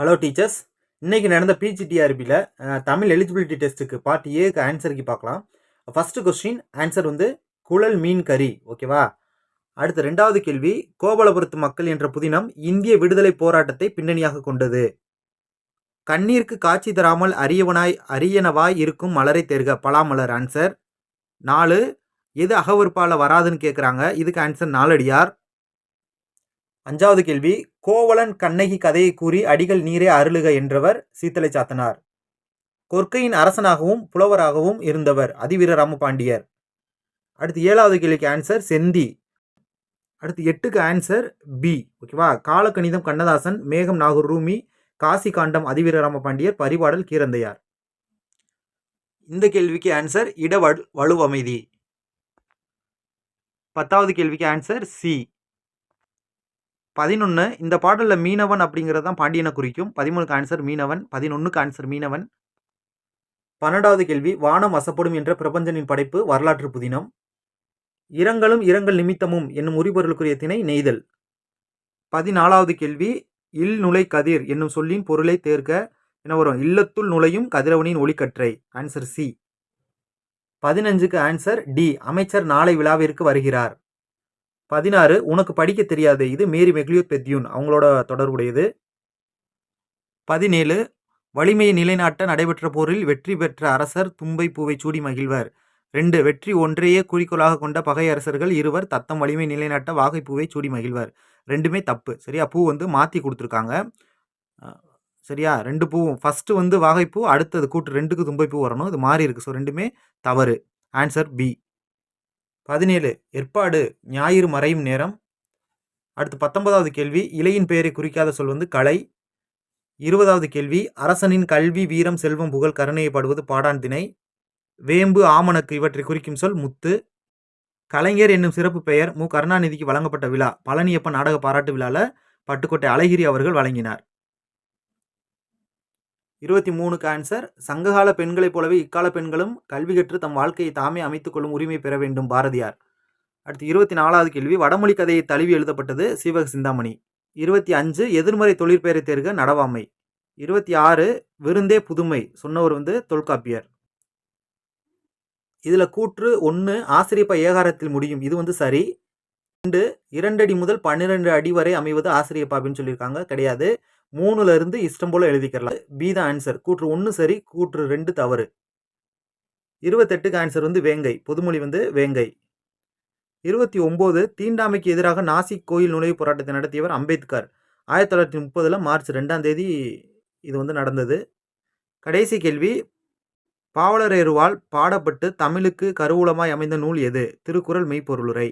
Hello teachers இன்றைக்கி நடந்த பிஜிடிஆர்பியில் தமிழ் எலிஜிபிலிட்டி டெஸ்ட்டுக்கு பார்ட் ஏக்கு ஆன்சருக்கு பார்க்கலாம். ஃபஸ்ட்டு கொஸ்டின் ஆன்சர் வந்து குழல் மீன் கறி ஓகேவா அடுத்து ரெண்டாவது கேள்வி கோபாலபுரத்து மக்கள் என்ற புதினம் இந்திய விடுதலை போராட்டத்தை பின்னணியாக கொண்டது. கண்ணீருக்கு காட்சி தராமல் அரியவனாய் அரியனவாய் இருக்கும் மலரை தேர்க பலாமலர் ஆன்சர் நாலு எது அகவறுப்பால் வராதுன்னு கேட்குறாங்க இதுக்கு ஆன்சர் நாலடியார். அஞ்சாவது கேள்வி கோவலன் கண்ணகி கதையை கூறி அடிகள் நீரே அருளுக என்றவர் சீத்தலை சாத்தனார். கொற்கையின் அரசனாகவும் புலவராகவும் இருந்தவர் அதிவீர ராமபாண்டியர். அடுத்து ஏழாவது கேள்விக்கு ஆன்சர் செந்தி. அடுத்து எட்டுக்கு ஆன்சர் பி. ஓகேவா காலக்கணிதம் கண்ணதாசன் மேகம் நாகூர் ரூமி காசி காண்டம் அதிவீர ராமபாண்டியர் பரிபாடல் கீரந்தையார். இந்த கேள்விக்கு ஆன்சர் இட வலு- வலுவமைதி. பத்தாவது கேள்விக்கு ஆன்சர் சி. பதினொன்று இந்த பாடலில் மீனவன் அப்படிங்கிறது தான் பாண்டியனை குறிக்கும். பதிமூணுக்கு ஆன்சர் மீனவன் பதினொன்றுக்கு ஆன்சர் மீனவன். பன்னெண்டாவது கேள்வி வானம் வசப்படும் என்ற பிரபஞ்சனின் படைப்பு வரலாற்று புதினம். இரங்கலும் இரங்கல் நிமித்தமும் என்னும் உரிபொருளுக்குரிய திணை நெய்தல். பதினாலாவது கேள்வி இல் நுழை கதிர் என்னும் சொல்லின் பொருளை தேர்க்க என்ன வரும்? இல்லத்துள் நுழையும் கதிரவனின் ஒளிக்கற்றை. ஆன்சர் சி பதினஞ்சுக்கு ஆன்சர் டி அமைச்சர் நாளை விழாவிற்கு வருகிறார். பதினாறு உனக்கு படிக்க தெரியாது இது மேரி மெக்லியூத் பெத்யூன் அவங்களோட தொடர்புடையது. பதினேழு வலிமையை நிலைநாட்ட நடைபெற்ற போரில் வெற்றி பெற்ற அரசர் தும்பை பூவை சூடி மகிழ்வர். ரெண்டு வெற்றி ஒன்றையே குறிக்கோளாக கொண்ட பகை அரசர்கள் இருவர் தத்தம் வலிமை நிலைநாட்ட வாகைப்பூவை சூடி மகிழ்வர். ரெண்டுமே தப்பு. சரியா? பூ வந்து மாற்றி கொடுத்துருக்காங்க. சரியா? ரெண்டு பூவும். ஃபஸ்ட்டு வந்து வாகைப்பூ அடுத்தது கூட்டு ரெண்டுக்கு தும்பை பூ வரணும். இது மாறி இருக்கு. ஸோ ரெண்டுமே தவறு. ஆன்சர் பி பதினேழு ஏற்பாடு ஞாயிறு மறையும் நேரம். அடுத்து பத்தொன்பதாவது கேள்வி இலையின் பெயரை குறிக்காத சொல் வந்து கலை. இருபதாவது கேள்வி அரசனின் கல்வி வீரம் செல்வம் புகழ் கருணையைப்படுவது பாடான் திணை. வேம்பு ஆமணக்கு இவற்றை குறிக்கும் சொல் முத்து. கலைஞர் என்னும் சிறப்பு பெயர் மு. கருணாநிதிக்கு வழங்கப்பட்ட விழா பழனியப்ப நாடக பாராட்டு விழாவில் பட்டுக்கோட்டை அழகிரி அவர்கள் வழங்கினார். இருபத்தி மூணுக்கு ஆன்சர் சங்ககால பெண்களைப் போலவே இக்கால பெண்களும் கல்வி கற்று தம் வாழ்க்கையை தாமே அமைத்துக் கொள்ளும் உரிமை பெற வேண்டும் பாரதியார். அடுத்து இருபத்தி நாலாவது கேள்வி வடமொழி கதையை தழுவி எழுதப்பட்டது சீவக சிந்தாமணி. இருபத்தி அஞ்சு எதிர்மறை தொழிற்பெயரை தேர்க நடவாமை. இருபத்தி ஆறு விருந்தே புதுமை சொன்னவர் வந்து தொல்காப்பியர். இதில் கூற்று ஒன்று ஆசிரியப்ப ஏகாரத்தில் முடியும் இது வந்து சரி. ரெண்டு இரண்டடி முதல் பன்னிரெண்டு அடி வரை அமைவது ஆசிரியப்பா அப்படின்னு சொல்லியிருக்காங்க கிடையாது. மூணுல இருந்து இஷ்டம் போல எழுதிக்கிறலாம் பி தான் ஆன்சர் கூற்று ஒன்று சரி கூற்று ரெண்டு தவறு. இருபத்தெட்டுக்கு ஆன்சர் வந்து வேங்கை. பொதுமொழி வந்து வேங்கை. இருபத்தி ஒம்பது தீண்டாமைக்கு எதிராக நாசிக் கோயில் நுழைவு போராட்டத்தை நடத்தியவர் அம்பேத்கர். ஆயிரத்தி தொள்ளாயிரத்தி முப்பதில் மார்ச் ரெண்டாம் தேதி இது வந்து நடந்தது. கடைசி கேள்வி பாவலரேருவால் பாடப்பட்டு தமிழுக்கு கருவூலமாய் அமைந்த நூல் எது? திருக்குறள் மெய்ப்பொருளுரை.